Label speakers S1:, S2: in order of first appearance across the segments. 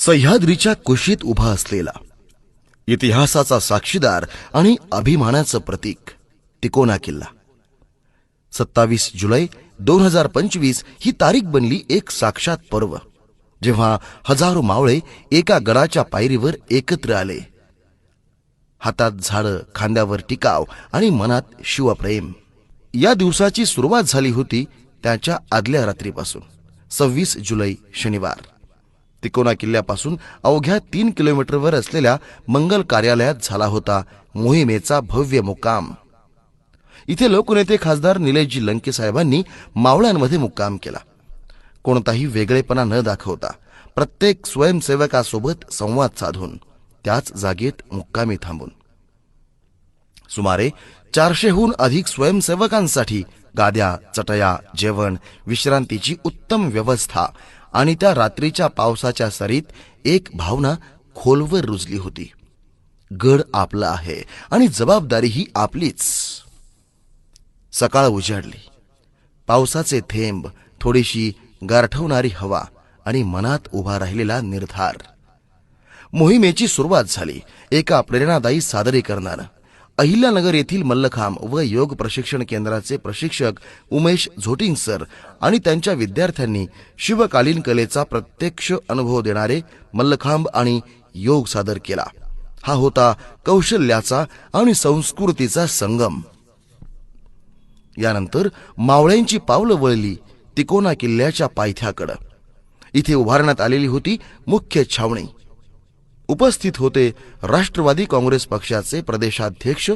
S1: सह्याद्रीच्या कुशीत उभा असलेला. इतिहासाचा साक्षीदार आणि अभिमानाचं प्रतीक तिकोना किल्ला. सत्तावीस जुलै दोन हजार पंचवीस ही तारीख बनली एक साक्षात पर्व जेव्हा हजारो मावळे एका गडाच्या पायरीवर एकत्र आले. हातात झाडं खांद्यावर टिकाव आणि मनात शिवप्रेम. या दिवसाची सुरुवात झाली होती त्याच्या आदल्या रात्रीपासून सव्वीस जुलै शनिवार. तिकोना किल्ल्यापासून अवघ्या तीन किलोमीटरवर असलेल्या मंगल कार्यालयात झाला होता मोहिमेचा भव्य मुक्काम. इथे लोकनेते खासदार निलेशजी लंके साहेबांनी मावळ्यांमध्ये मुक्काम केला. कोणताही वेगळेपणा न दाखवता प्रत्येक स्वयंसेवकासोबत संवाद साधून त्याच जागेत मुक्कामी थांबून. सुमारे चारशेहून अधिक स्वयंसेवकांसाठी गाद्या चटया जेवण विश्रांतीची उत्तम व्यवस्था आणि त्या रात्रीच्या पावसाच्या सरीत एक भावना खोलवर रुजली होती. गड आपला आहे आणि जबाबदारी ही आपलीच. सकाळ उजाडली. पावसाचे थेंब थोडीशी गारठवणारी हवा आणि मनात उभा राहिलेला निर्धार. मोहिमेची सुरुवात झाली. एका प्रेरणादायी सादरीकरणानं. अहिल्यानगर येथील मल्लखांब व योग प्रशिक्षण केंद्राचे प्रशिक्षक उमेश झोटिंग सर आणि त्यांच्या विद्यार्थ्यांनी शिवकालीन कलेचा प्रत्यक्ष अनुभव देणारे मल्लखांब आणि योग सादर केला. हा होता कौशल्याचा आणि संस्कृतीचा संगम. यानंतर मावळ्यांची पावलं वळली तिकोना किल्ल्याच्या पायथ्याकडं. इथे उभारण्यात आलेली होती मुख्य छावणी. उपस्थित होते राष्ट्रवादी काँग्रेस पक्षाचे प्रदेशाध्यक्ष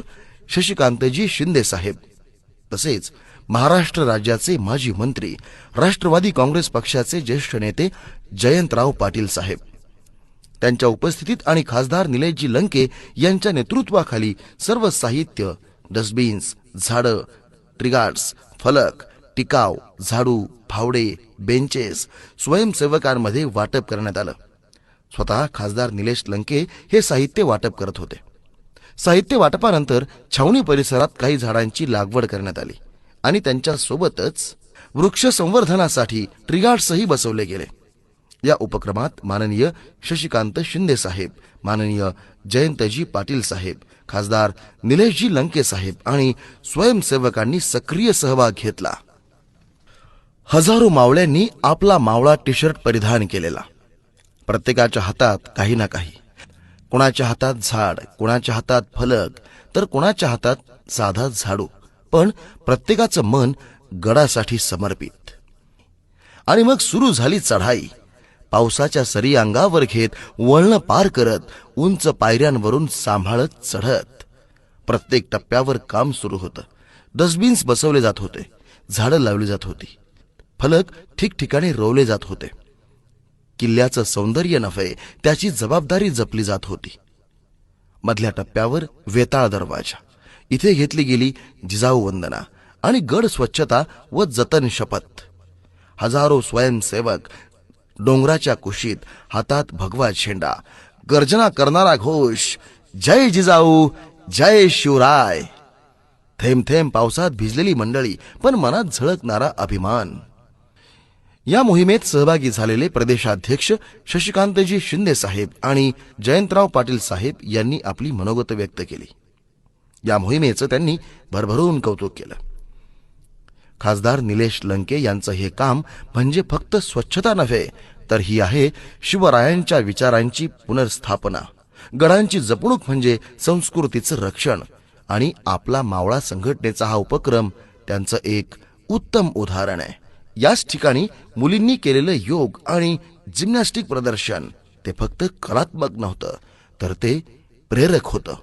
S1: शशिकांतजी शिंदे साहेब. तसेच महाराष्ट्र राज्याचे माजी मंत्री राष्ट्रवादी काँग्रेस पक्षाचे ज्येष्ठ नेते जयंतराव पाटील साहेब. त्यांच्या उपस्थितीत आणि खासदार निलेशजी लंके यांच्या नेतृत्वाखाली सर्व साहित्य डस्टबिन्स झाडं ट्रिगार्ड्स फलक टिकाव झाडू फावडे बेंचेस स्वयंसेवकांमध्ये वाटप करण्यात आलं. स्वतः खासदार निलेश लंके हे साहित्य वाटप करत होते. साहित्य वाटपानंतर छावणी परिसरात काही झाडांची लागवड करण्यात आली आणि त्यांच्यासोबतच वृक्ष संवर्धनासाठी ट्रिगार्ड्सही बसवले गेले. या उपक्रमात माननीय शशिकांत शिंदे साहेब माननीय जयंतजी पाटील साहेब खासदार निलेशजी लंके साहेब आणि स्वयंसेवकांनी सक्रिय सहभाग घेतला. हजारो मावळ्यांनी आपला मावळा टी शर्ट परिधान केलेला. प्रत्येकाच्या हातात काही ना काही. कुणाच्या हातात झाड कोणाच्या हातात फलक तर कोणाच्या हातात साधा झाडू. पण प्रत्येकाचं मन गडासाठी समर्पित. आणि मग सुरू झाली चढाई. पावसाच्या सरी अंगावर घेत वळणं पार करत उंच पायऱ्यांवरून सांभाळत चढत. प्रत्येक टप्प्यावर काम सुरू होतं. डस्टबिन्स बसवले जात होते. झाडं लावली जात होती. फलक ठिकठिकाणी रोवले जात होते. किल्ल्याचं सौंदर्य नव्हे त्याची जबाबदारी जपली जात होती. मधल्या टप्प्यावर वेताळ दरवाजा. इथे घेतली गेली जिजाऊ वंदना आणि गड स्वच्छता व जतन शपथ. हजारो स्वयंसेवक डोंगराच्या कुशीत हातात भगवा झेंडा. गर्जना करणारा घोष जय जिजाऊ जय शिवराय. थेंब थेंब पावसात भिजलेली मंडळी पण मनात झळकणारा अभिमान. या मोहिमेत सहभागी झालेले प्रदेशाध्यक्ष शशिकांतजी शिंदे साहेब आणि जयंतराव पाटील साहेब यांनी आपली मनोगत व्यक्त केली. या मोहिमेचं त्यांनी भरभरून कौतुक केलं. खासदार निलेश लंके यांचं हे काम म्हणजे फक्त स्वच्छता नव्हे तर ही आहे शिवरायांच्या विचारांची पुनर्स्थापना. गडांची जपणूक म्हणजे संस्कृतीचं रक्षण आणि आपला मावळा संघटनेचा हा उपक्रम त्यांचं एक उत्तम उदाहरण आहे. याच ठिकाणी मुलींनी केलेलं योग आणि जिम्नॅस्टिक प्रदर्शन. ते फक्त कलात्मक नव्हतं तर ते प्रेरक होतं.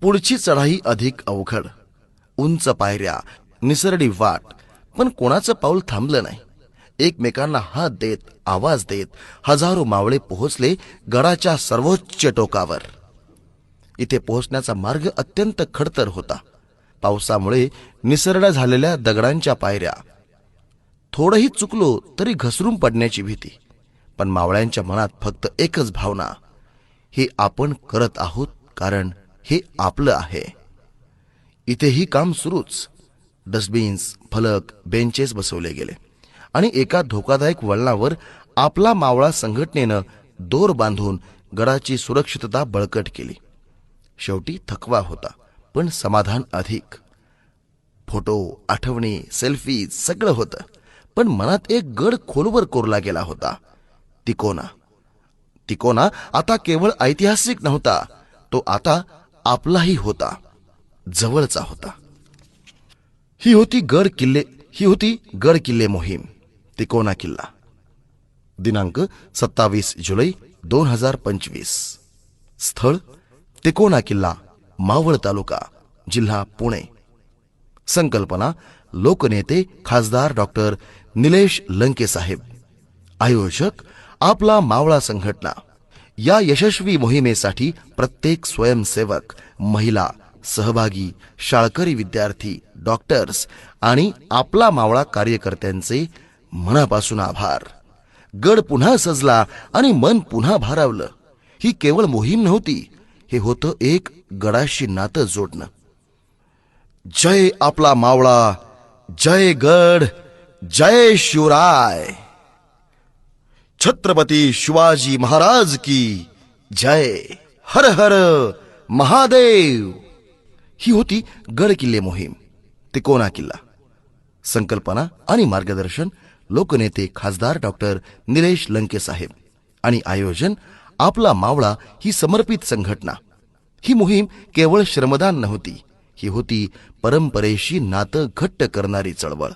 S1: पुढची चढाई अधिक अवघड. उंच पायऱ्या निसरडी वाट पण कोणाचं पाऊल थांबलं नाही. एकमेकांना हात देत आवाज देत हजारो मावळे पोहोचले गडाच्या सर्वोच्च टोकावर. इथे पोहोचण्याचा मार्ग अत्यंत खडतर होता. पावसामुळे निसरड्या झालेल्या दगडांच्या पायऱ्या. थोडंही चुकलो तरी घसरून पडण्याची भीती. पण मावळ्यांच्या मनात फक्त एकच भावना. हे आपण करत आहोत कारण हे आपलं आहे. इथेही काम सुरूच. डस्टबिन्स फलक बेंचेस बसवले गेले. आणि एका धोकादायक वळणावर आपला मावळा संघटनेनं दोर बांधून गडाची सुरक्षितता बळकट केली. शेवटी थकवा होता. पण समाधान अधिक. फोटो आठवणी सेल्फी सगळं होतं. पण मनात एक गड खोलवर कोरला गेला होता. तिकोना. तिकोना आता केवळ ऐतिहासिक नव्हता. तो आता आपलाही होता. जवळचा होता. ही होती गड किल्ले ही होती गड किल्ले मोहीम. तिकोना किल्ला. दिनांक सत्तावीस जुलै दोन हजार पंचवीस. स्थळ तिकोना किल्ला. मावळ तालुका जिल्हा पुणे. संकल्पना लोकनेते खासदार डॉक्टर निलेश लंके साहेब. आयोजक आपला मावळा संघटना. या यशस्वी मोहिमेसाठी प्रत्येक स्वयंसेवक महिला सहभागी शाळकरी विद्यार्थी डॉक्टर्स आणि आपला मावळा कार्यकर्त्यांचे मनापासून आभार. गड पुन्हा सजला आणि मन पुन्हा भारावलं. ही केवळ मोहीम नव्हती हे होतं एक गडाशी नातं जोडणं. जय आपला मावळा जय गड जय शिवराय. छत्रपती शिवाजी महाराज की जय. हर हर महादेव. ही होती गड किल्ले मोहीम तिकोना किल्ला. संकल्पना आणि मार्गदर्शन लोकनेते खासदार डॉक्टर निलेश लंके साहेब आणि आयोजन आपला मावळा ही समर्पित संघटना. ही मोहीम केवळ श्रमदान नव्हती. ही होती परंपरेशी नातं घट्ट करणारी चळवळ.